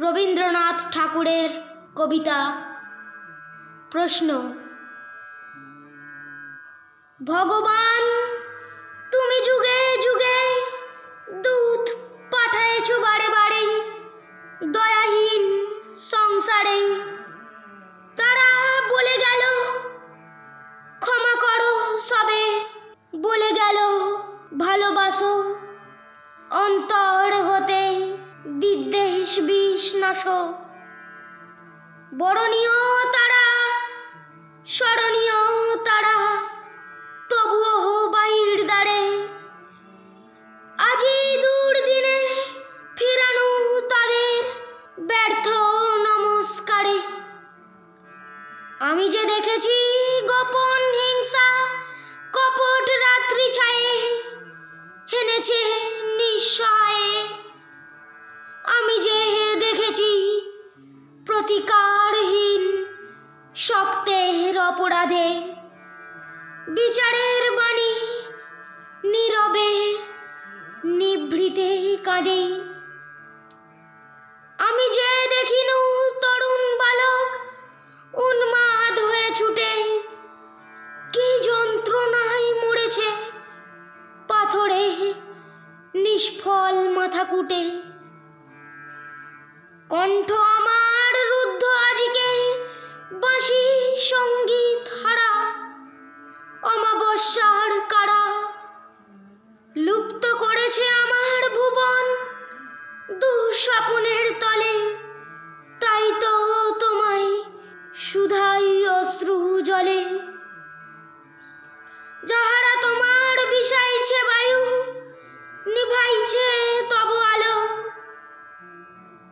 রবীন্দ্রনাথ ঠাকুরের কবিতা। প্রশ্ন, ভগবান, তুমি যুগে যুগে দূত পাঠায়েছ বারে বারে দয়াহীন সংসারে। তারা বলে গেল, ক্ষমা করো সবে। বলে গেল, ভালোবাসো অন্তর। বিদ্বেষ বিষ নাশো বরণীয় তারা, স্মরণীয় তারা, তবুও বাহির দ্বারে। আজি দূর দিনে ফিরানো তাদের ব্যর্থ নমস্কারে। আমি যে দেখেছি গোপন হিংসা, কপট রাত্রি ছায়ে হেনেছে নিঃসহায়ে। আমি যে দেখেছি প্রতিকারহীন সপ্তের অপরাধে, বিচারের বাণী নীরবে, নিভৃতে কাঁদে। আমি যে দেখিনু তরুণ বালক উন্মাদ হয়ে ছুটে, কি যন্ত্রণায় মরেছে পাথরে নিষ্ফল মাথা কুটে। অমাবস্যার কারা? লুপ্ত করেছে আমার ভুবন। দুঃস্বপ্নের তলে, তাই তো তোমায় সুধাই অশ্রু জলে। যাহারা তোমার বিষাইছে বায়ু, নিভাইছে তব আলো।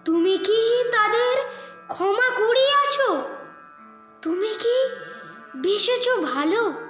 তুমি কি তাদের ক্ষমা করিয়াছ? তুমি কি বেসেছ ভালো?